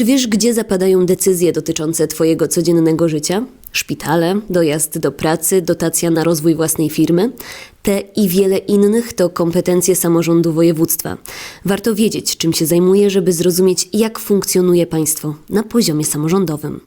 Czy wiesz, gdzie zapadają decyzje dotyczące Twojego codziennego życia? Szpitale, dojazd do pracy, dotacja na rozwój własnej firmy? Te i wiele innych to kompetencje samorządu województwa. Warto wiedzieć, czym się zajmuje, żeby zrozumieć, jak funkcjonuje państwo na poziomie samorządowym.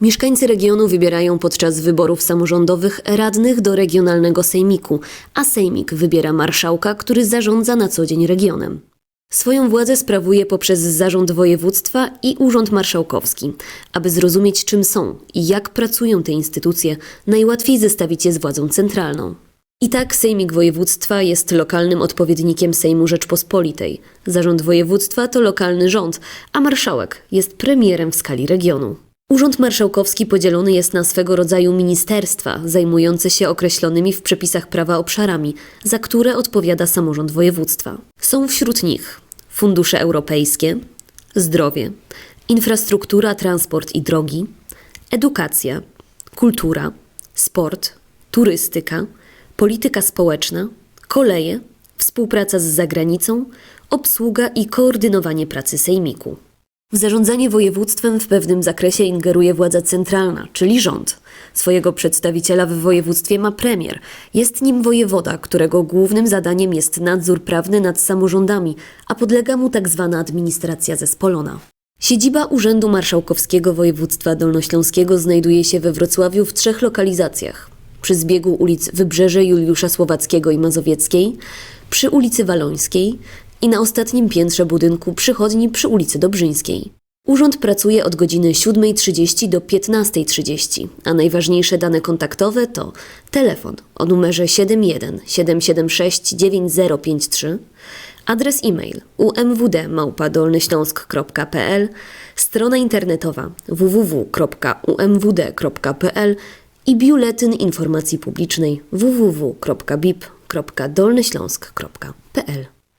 Mieszkańcy regionu wybierają podczas wyborów samorządowych radnych do regionalnego sejmiku, a sejmik wybiera marszałka, który zarządza na co dzień regionem. Swoją władzę sprawuje poprzez zarząd województwa i urząd marszałkowski. Aby zrozumieć, czym są i jak pracują te instytucje, najłatwiej zestawić je z władzą centralną. I tak Sejmik Województwa jest lokalnym odpowiednikiem Sejmu Rzeczpospolitej. Zarząd województwa to lokalny rząd, a marszałek jest premierem w skali regionu. Urząd Marszałkowski podzielony jest na swego rodzaju ministerstwa, zajmujące się określonymi w przepisach prawa obszarami, za które odpowiada samorząd województwa. Są wśród nich fundusze europejskie, zdrowie, infrastruktura, transport i drogi, edukacja, kultura, sport, turystyka, polityka społeczna, koleje, współpraca z zagranicą, obsługa i koordynowanie pracy sejmiku. W zarządzanie województwem w pewnym zakresie ingeruje władza centralna, czyli rząd. Swojego przedstawiciela w województwie ma premier. Jest nim wojewoda, którego głównym zadaniem jest nadzór prawny nad samorządami, a podlega mu tzw. administracja zespolona. Siedziba Urzędu Marszałkowskiego Województwa Dolnośląskiego znajduje się we Wrocławiu w trzech lokalizacjach. Przy zbiegu ulic Wybrzeże Juliusza Słowackiego i Mazowieckiej, przy ulicy Walońskiej i na ostatnim piętrze budynku przychodni przy ulicy Dobrzyńskiej. Urząd pracuje od godziny 7.30 do 15.30, a najważniejsze dane kontaktowe to telefon o numerze 71 776 9053, adres e-mail umwd.dolnyśląsk.pl, strona internetowa www.umwd.pl i biuletyn informacji publicznej www.bip.dolnyśląsk.pl.